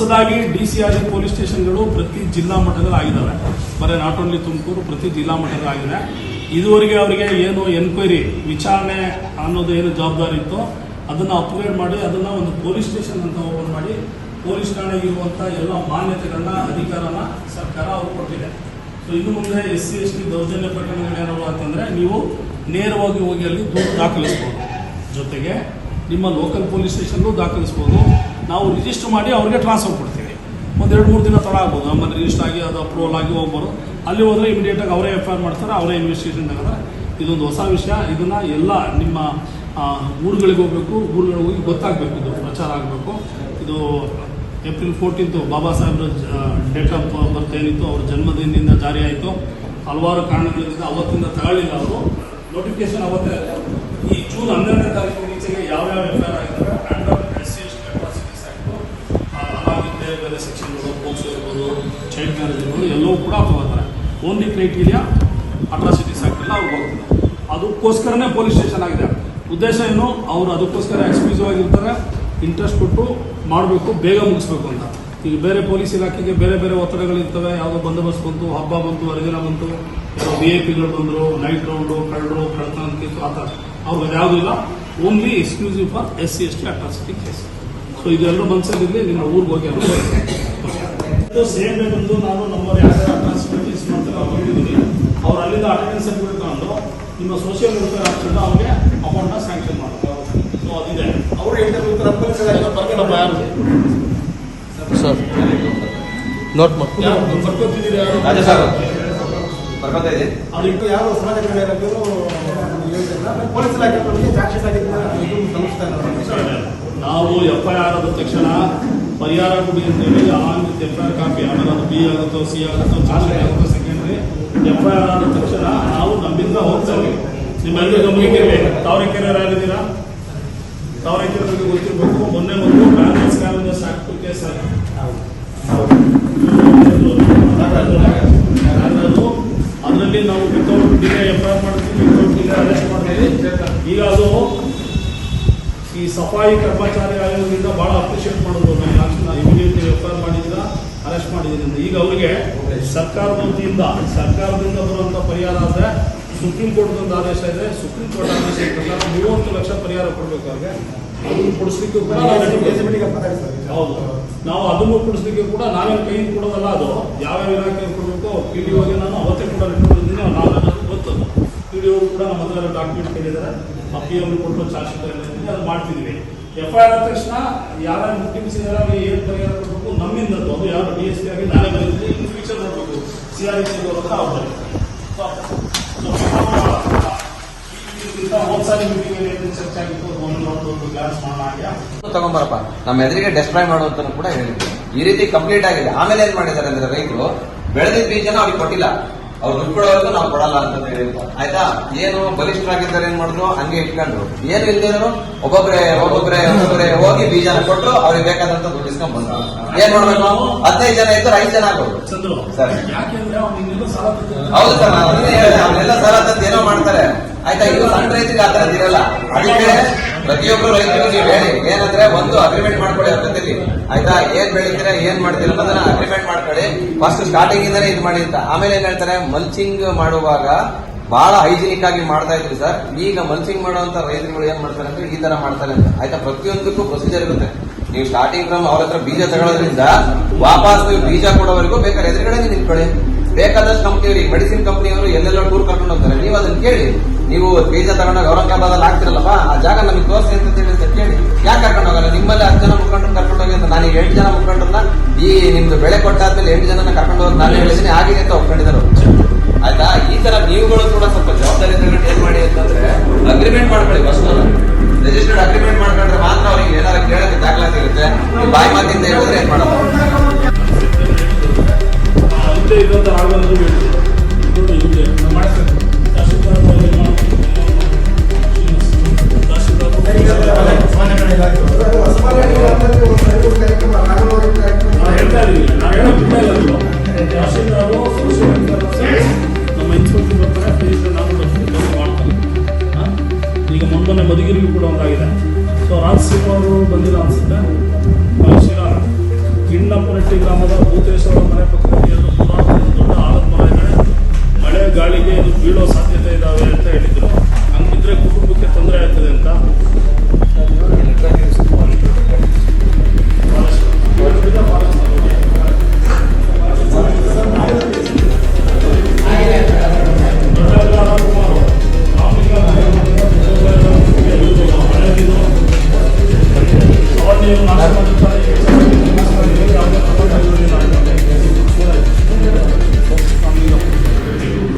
ಹೊಸದಾಗಿ D C R police ಸ್ಟೇಷನ್ಗಳು ಪ್ರತಿ ಜಿಲ್ಲಾ ಮಟ್ಟದಲ್ಲಿ ಆಗಿದ್ದಾವೆ. ಬರೀ ನಾಟ್ ಓನ್ಲಿ ತುಮಕೂರು ಪ್ರತಿ ಜಿಲ್ಲಾ ಮಟ್ಟದಲ್ಲಿ ಇದುವರೆಗೆ ಅವರಿಗೆ ಏನು ಎನ್ಕ್ವೈರಿ ವಿಚಾರಣೆ ಅನ್ನೋದು ಏನು ಜವಾಬ್ದಾರಿ ಇತ್ತು ಅದನ್ನು ಅಪ್ಗ್ರೇಡ್ ಮಾಡಿ, ಅದನ್ನು ಒಂದು ಪೊಲೀಸ್ ಸ್ಟೇಷನ್ ಅಂತ ಓಪನ್ ಮಾಡಿ, ಪೊಲೀಸ್ ಠಾಣೆಗೆ ಇರುವಂಥ ಎಲ್ಲ ಮಾನ್ಯತೆಗಳನ್ನ, ಅಧಿಕಾರನ ಸರ್ಕಾರ ಅವ್ರು ಕೊಟ್ಟಿದೆ. ಸೊ ಇನ್ನು ಮುಂದೆ ಎಸ್ ಸಿ, ಎಸ್ ಟಿ, ದೌರ್ಜನ್ಯ ಪ್ರಕರಣಗಳೇನವು ಅಂತಂದರೆ ನೀವು ನೇರವಾಗಿ ಹೋಗಿ ಅಲ್ಲಿ ದೂರು ದಾಖಲಿಸ್ಬೋದು. ಜೊತೆಗೆ ನಿಮ್ಮ ಲೋಕಲ್ ಪೊಲೀಸ್ ಸ್ಟೇಷನ್ಗೂ ದಾಖಲಿಸ್ಬೋದು. ನಾವು ರಿಜಿಸ್ಟರ್ ಮಾಡಿ ಅವ್ರಿಗೆ ಟ್ರಾನ್ಸ್ಫರ್ ಕೊಡ್ತೀವಿ. ಒಂದು ಎರಡು ಮೂರು ದಿನ ತಡ ಆಗ್ಬೋದು. ನಮ್ಮಲ್ಲಿ ರಿಜಿಸ್ಟರ್ ಆಗಿ ಅದು ಅಪ್ರೂವಲ್ ಆಗಿ ಹೋಗ್ಬೋದು. ಅಲ್ಲಿ ಹೋದರೆ ಇಮಿಡಿಯೇಟಾಗಿ ಅವರೇ ಎಫ್ ಐ ಆರ್ ಮಾಡ್ತಾರೆ, ಅವರೇ ಇನ್ವೆಸ್ಟಿಗೇಷನ್ ತಗೋತಾರೆ ಇದೊಂದು ಹೊಸ ವಿಷಯ. ಇದನ್ನು ಎಲ್ಲ ನಿಮ್ಮ ಊರುಗಳಿಗೆ ಹೋಗಬೇಕು, ಊರುಗಳಿಗೆ ಹೋಗಿ ಗೊತ್ತಾಗಬೇಕು. ಇದು ಪ್ರಚಾರ ಆಗಬೇಕು. ಇದು ಏಪ್ರಿಲ್ ಫೋರ್ಟೀನ್ತು ಬಾಬಾ ಸಾಹೇಬ್ರ ಡೇಟ್ ಆಫ್ ಬರ್ತ್ ಏನಿತ್ತು, ಅವ್ರ ಜನ್ಮದಿನದಿಂದ ಜಾರಿ ಆಯಿತು. ಹಲವಾರು ಕಾರಣಗಳಿಂದ ಅವತ್ತಿಂದ ತಗೊಳ್ಳಿಲ್ಲ ಅವರು. ನೋಟಿಫಿಕೇಶನ್ ಅವತ್ತೇ ಈ ಜೂನ್ ಹನ್ನೆರಡನೇ ತಾರೀಕು ಈಚೆಗೆ ಯಾವ್ಯಾವ ಎಫ್ ಇರ್ಬೋದು ಎಲ್ಲವೂ ಕೂಡ ತಗೋತಾರೆ ಓನ್ಲಿ ಕ್ರೈಟೀರಿಯಾ ಅಟ್ರಾಸಿಟೀಸ್ ಆಗ್ತಿಲ್ಲ ಅವ್ರು ಹೋಗ್ತದೆ ಅದಕ್ಕೋಸ್ಕರನೇ ಪೊಲೀಸ್ ಸ್ಟೇಷನ್ ಆಗಿದೆ. ಉದ್ದೇಶ ಏನು? ಅವರು ಅದಕ್ಕೋಸ್ಕರ ಎಕ್ಸ್ಕ್ಲೂಸಿವ್ ಆಗಿರ್ತಾರೆ. ಇಂಟ್ರೆಸ್ಟ್ ಕೊಟ್ಟು ಮಾಡಬೇಕು, ಬೇಗ ಮುಗಿಸ್ಬೇಕು ಅಂತ. ಈಗ ಬೇರೆ ಪೊಲೀಸ್ ಇಲಾಖೆಗೆ ಬೇರೆ ಬೇರೆ ಒತ್ತಡಗಳಿರ್ತವೆ ಯಾವುದೋ ಬಂದೋಬಸ್ತ್ ಬಂತು, ಹಬ್ಬ ಬಂತು ಹರಿದಿನ ಬಂತು. ಯಾವುದೋ ವಿ ಐ ಪಿಗಳು ಬಂದರು ನೈಟ್ ರೌಂಡು ಕಳ್ಳರು ಕಳ್ತನ ಕೇಸು ಆ ಥರ. ಅವ್ರಿಗೆ ಯಾವುದೂ ಇಲ್ಲ. Only exclusive for S C S T atrocity case so ಇದೆಲ್ಲರೂ ಮನಸ್ಸಲ್ಲಿರಲಿ ನಿಮ್ಮ ಊರಿಗೆ ಹೋಗಿ ಅದು ಸೇಮ್ ಡೇ ಬಂದು ನಾನು ನಮ್ಮ ಅಟ್ರಾಸಿಟೀಸ್ ಮಾಡ್ತಾರೆ ಅವ್ರು ಬಂದಿದ್ದೀನಿ ಅವ್ರು ಅಲ್ಲಿಂದ ಅಟೆಂಡೆನ್ಸ್ ಸರ್ಟಿಫಿಕೇಟ್ ತಗೊಂಡು ನಿಮ್ಮ ಸೋಷಿಯಲ್ ವೆಲ್ಫೇರ್ ಆಫೀಸರ್ ಅವ್ರಿಗೆ ಅಮೌಂಟ್ನ ಸ್ಯಾಂಕ್ಷನ್ ಮಾಡ್ತಾರೆ. ಸೊ ಅದಿದೆ. ಅವರು ಯಾರು? ಸರ್ ನೋಟ್ ಮಾಡಿ. ಯಾರು? ಬರ್ಕೊತಿದ್ದೀರಿ ಯಾರು? ಇದೆ ಯಾರು ಸಮಾಜ ಕಲ್ಯಾಣ ಪೊಲೀಸ್ ಇಲಾಖೆ ಚಾರ್ಜ್ ಆಗಿದ್ದ ಇದು ಸಂಸ್ಥೆ. ನಾವು ಎಫ್ ಐ ಆರ್ ಆದ ತಕ್ಷಣ ಪರಿಹಾರ ಕೊಡಿ ಅಂತೇಳಿ on with F I R copy ಆಮೇಲೆ ಅದು ಬಿ ಆಗುತ್ತೋ, ಸಿ ಆಗುತ್ತೋ, ಚಾರ್ಜ್ ಆಗುತ್ತೋ ಸೆಕೆಂಡ್ರಿ ಎಫ್ ಐ ಆರ್ ಆದ ತಕ್ಷಣ ನಾವು ನಮ್ಮಿಂದ ಹೋಗ್ತೇವೆ. ನಿಮ್ಮೆಲ್ಲರೂ ಗಮನಿಕೆ ತಾವರೆಕೆರೆ ಆಗಿದ್ದೀರಾ ತಾವರೆಕೆರೆ ಬಗ್ಗೆ ಗೊತ್ತಿರಬೇಕು. ಮೊನ್ನೆ ಒಂದು ಬ್ಯಾಲೆನ್ಸ್ ಕ್ಯಾಲೆಂಡರ್ಸ್ ಸಾಕು ಕೇಸ್ ಅದರಲ್ಲಿ ನಾವು without delay F I R ಮಾಡ್ತೀವಿ ವಿತೌಟ್ ಡಿಲೇ ಮಾಡ್ತೀವಿ. ಈಗ ಅದು ಈ ಸಫಾಯಿ ಕರ್ಮಚಾರಿ ಆಯೋಗದಿಂದ ಬಹಳ ಅಪ್ರಿಷಿಯೇಟ್ ಮಾಡೋದು ನಮ್ಮ ಲಕ್ಷಣ ಇಮಿಡಿಯೇಟ್ ಎಫ್ ಆರ್ ಮಾಡಿದ್ರ ಅರೆಸ್ಟ್ ಮಾಡಿದ್ದೀನಿ ಈಗ ಅವರಿಗೆ ಸರ್ಕಾರದ ವತಿಯಿಂದ ಸರ್ಕಾರದಿಂದ ಬರುವಂತ ಪರಿಹಾರ ಆದರೆ ಸುಪ್ರೀಂ ಕೋರ್ಟ್ ಒಂದು ಆದೇಶ ಇದೆ. ಸುಪ್ರೀಂ ಕೋರ್ಟ್ ಆದೇಶ ಪ್ರಕಾರ ಮೂವತ್ತು ಲಕ್ಷ ಪರಿಹಾರ ಕೊಡಬೇಕು ಅವ್ರಿಗೆ. ಅದನ್ನು ಕೊಡಿಸ್ಲಿಕ್ಕೂ ಕೂಡ. ಹೌದು. ನಾವು ಅದನ್ನು ಕೊಡಿಸ್ಲಿಕ್ಕೆ ಕೂಡ ನಾವೇನು ಕೈಯಿಂದ ಕೊಡೋದಲ್ಲ ಅದು. ಯಾವ್ಯಾವ ಇಲಾಖೆ ಕೊಡಬೇಕು ಪಿ ಡಿ ಒಗೆ ನಾನು ಅವತ್ತೇ ಕೂಡ ಲೆಟರ್ ಬಂದಿದ್ದೀನಿ ಅವ್ರು ಗೊತ್ತದು ಪಿ ಡಿ ಓ ಕೂಡ ನಮ್ಮ ಹತ್ರ ಡಾಕ್ಯುಮೆಂಟ್ ಕೇಳಿದ್ದಾರೆ. ಆ ಪಿ ಎಂ ಕೊಟ್ಟು ಚಾರ್ಜ್ ಶೀಟ್ ಎಲ್ಲ ಇದೆ, ಅದು ಮಾಡ್ತಿದ್ವಿ. ಎಫ್ ಐ ಆರ್ ಆದ ತಕ್ಷಣ ಯಾರು ಮುಖ್ಯಮಂತ್ರಿ ಇದ್ದಾರೆ ಏನು ಪರಿಹಾರ ಕೊಡಬೇಕು ನಮ್ಮಿಂದ ಅದು. ಯಾರು ಡಿ ಎಸ್ ಪಿ ಆಗಿ ನಾನೇ ಬರೀತೀನಿ ಇನ್ ಫ್ಯೂಚರ್ ನೋಡಬೇಕು. ಸಿ ಆರ್ ಎಸ್ ಅಂತ ಅವ್ರು ತಗೊಂಬರಪ್ಪ. ನಮ್ಮ ಎದುರಿಗೆ ಡೆಸ್ಟ್ರಾಯ್ ಮಾಡುವಂತ ಕೂಡ ಹೇಳಿದ್ರು. ಈ ರೀತಿ ಕಂಪ್ಲೀಟ್ ಆಗಿದೆ. ಆಮೇಲೆ ಏನ್ ಮಾಡಿದ್ದಾರೆ ಅಂದ್ರೆ ರೈತರು ಬೆಳೆದಿದ್ದ ಬೀಜನ ಅವ್ರಿಗೆ ಕೊಟ್ಟಿಲ್ಲ. ಅವ್ರು ದುಡ್ಡು ಕೊಡೋವರೆಗೂ ನಾವು ಕೊಡಲ್ಲ ಅಂತ ಹೇಳಿದ್ರು. ಆಯ್ತಾ? ಏನು ಬಲಿಷ್ಠರಾಗಿದ್ದಾರೆ ಏನ್ ಮಾಡಿದ್ರು? ಹಂಗೆ ಇಟ್ಕೊಂಡ್ರು. ಏನು ಇಲ್ದೇನು ಒಬ್ಬೊಬ್ರೆ ಒಬ್ಬೊಬ್ರೆ ಒಬ್ಬೊಬ್ರೆ ಹೋಗಿ ಬೀಜನ ಕೊಟ್ಟು ಅವ್ರಿಗೆ ಬೇಕಾದಂತ ದುಡ್ಡು ಇಸ್ಕೊಂಡ್ ಬಂದ್ರು. ಏನ್ ಮಾಡ್ಬೇಕು ನಾವು? ಹದಿನೈದು ಜನ ಇದ್ರು ಐದು ಜನ ಆಗೋದು. ಸರಿ. ಹೌದು ಸರ್ ನಾನು ಅದನ್ನೇ ಹೇಳಿದೆ ಅವನ್ನೆಲ್ಲ ತಂದು ಏನೋ ಮಾಡ್ತಾರೆ. ಆಯ್ತಾ ಇದು ಸಣ್ಣ ರೈತರಿಗೆ ಆತರ ಇರಲ್ಲ. ಅದಕ್ಕೆ ಪ್ರತಿಯೊಬ್ಬರು ರೈತರು ನೀವು ಹೇಳಿ. ಏನಂದ್ರೆ ಒಂದು ಅಗ್ರಿಮೆಂಟ್ ಮಾಡ್ಕೊಳ್ಳಿ ಅರ್ಥದಲ್ಲಿ ಆಯ್ತಾ? ಏನ್ ಬೆಳಿತೀರಾ, ಏನ್ ಮಾಡ್ತೀರಾ ಅನ್ನೋದನ್ನ ಅಗ್ರಿಮೆಂಟ್ ಮಾಡ್ಕೊಳ್ಳಿ. ಫಸ್ಟ್ ಸ್ಟಾರ್ಟಿಂಗ್ ಇಂದಾನೆ ಇದು ಮಾಡಿ ಅಂತ. ಆಮೇಲೆ ಏನ್ ಹೇಳ್ತಾರೆ? ಮಲ್ಚಿಂಗ್ ಮಾಡುವಾಗ ಬಹಳ ಹೈಜಿನಿಕ್ ಆಗಿ ಮಾಡ್ತಾ ಇದ್ರಿ ಸರ್. ಈಗ ಮಲ್ಚಿಂಗ್ ಮಾಡುವಂತ ರೈತರುಗಳು ಏನ್ ಮಾಡ್ತಾರೆ ಅಂದ್ರೆ ಈ ತರ ಮಾಡ್ತಾರೆ ಅಂತ. ಆಯ್ತಾ? ಪ್ರತಿಯೊಂದಕ್ಕೂ ಪ್ರೊಸೀಜರ್ ಇರುತ್ತೆ. ನೀವು ಸ್ಟಾರ್ಟಿಂಗ್ ಫ್ರಮ್ ಅವ್ರ ಹತ್ರ ಬೀಜ ತಗೊಳ್ಳೋದ್ರಿಂದ ವಾಪಸ್ ನೀವು ಬೀಜ ಕೊಡೋವರೆಗೂ ಬೇಕಾದ್ರೆ ಎದುರುಗಡೆ ನಿಂತ್ಕೊಳ್ಳಿ. ಬೇಕಾದಷ್ಟು ಕಂಪ್ನಿಯವರು ಮೆಡಿಸಿನ್ ಕಂಪ್ನಿಯವರು ಎಲ್ಲೆಲ್ಲೋ ಟೂರ್ ಕರ್ಕೊಂಡು ಹೋಗ್ತಾರೆ. ನೀವು ಅದನ್ನ ಕೇಳಿ. ನೀವು ಬೀಜ ತಗೊಂಡಾಗ ಔರಂಗಾಬಾದಲ್ಲಿ ಆಗ್ತಿರಲ್ಲಪ್ಪ? ಆ ಜಾಗ ನಮಗೆ ತೋರಿಸಿ ಅಂತ ಹೇಳಿ ಅಂತ ಕೇಳಿ. ಯಾಕೆ ಕರ್ಕೊಂಡು ಹೋಗಲ್ಲ? ನಿಮ್ಮಲ್ಲಿ ಹತ್ತು ಜನ ಮುಖಂಡರು ಕರ್ಕೊಂಡು ಹೋಗಿ ಅಂತ ನಾನು ಈಗ ಎಂಟು ಜನ ಮುಖಂಡರನ್ನ ಈ ನಿಮ್ದು ಬೆಳೆ ಕೊಟ್ಟಾದ್ಮೇಲೆ ಎಂಟು ಜನನ ಕರ್ಕೊಂಡು ಹೋಗಿ ನಾನು ಹೇಳಿದ್ದೀನಿ, ಆಗಿದೆ ಅಂತ ಒಪ್ಕೊಂಡಿದ್ದಾರೆ ಆಯ್ತಾ? ಈ ತರ ನೀವುಗಳು ಕೂಡ ಸ್ವಲ್ಪ ಜವಾಬ್ದಾರಿ ತಗೊಂಡು ಏನ್ ಮಾಡಿ ಅಂತಂದ್ರೆ ಅಗ್ರಿಮೆಂಟ್ ಮಾಡ್ಕೊಳ್ಳಿ ಫಸ್ಟ್ ರಿಜಿಸ್ಟರ್ಡ್ ಅಗ್ರಿಮೆಂಟ್ ಮಾಡ್ಕೊಂಡ್ರೆ ಮಾತ್ರ ಅವ್ರಿಗೆ ಏನಾರ ಕೇಳಕ್ಕೆ ದಾಖಲಾತಿ ಇರುತ್ತೆ. ಬಾಯಿ ಮಾತಿಂದ ಹೇಳಿದ್ರೆ ಏನ್ ಮಾಡಲ್ಲ ಹಿಂದೆ ಇದ್ದಂತ ರಾಘವೇಂದ್ರ ಹೇಳಿದ್ರು ಇದು ಹಿಂಗೆ ನಾವು ಮಾಡ್ತೇವೆ ತಹಶೀಲ್ದಾರ್ ಅವ್ರು ಏನ್ ಮಾಡ್ತಾರೆ? ತಹಶೀಲ್ದಾರ್ ಸಮಾಜ ಕಲ್ಯಾಣ ಇಲಾಖೆ. ಅದು ಸಮಾಜ ಕಲ್ಯಾಣ ಇಲಾಖೆ ಒಂದು ಐದು ಕಾರ್ಯಕ್ರಮ, ನಾನು ಹೇಳ್ತಾ ಇದ್ದೀನಿ ನಾನು ಹೇಳೋ ಬಿಡ್ತಾ ಇಲ್ಲ ಅದು. ತಹಶೀಲ್ದಾರು ಸೋಷಿಯಲ್ ವೆಲ್ಫೇರ್ ಆಫೀಸರ್, ನಮ್ಮ ಇನ್ಸ್ಪೆಕ್ಟರ್ ಬರ್ತಾರೆ ಪ್ಲೀಸ್ ನಾವು ಬರ್ತೀವಿ ಕೆಲಸ ಮಾಡ್ತಾರೆ ಹಾ? ಈಗ ಮೊನ್ನೆ ಮಧುಗಿರಿಗೂ ಕೂಡ ಒಂದಾಗಿದೆ ಸೊ ರಾಜ್ ಅವರು ಬಂದಿಲ್ಲ ಅನ್ಸುತ್ತೆ ಶಿರಾ ಇನ್ನು ಗ್ರಾಮದ ಭೂತೇಶ್ವರ ಮನೆ ಪಕ್ಕದಲ್ಲಿ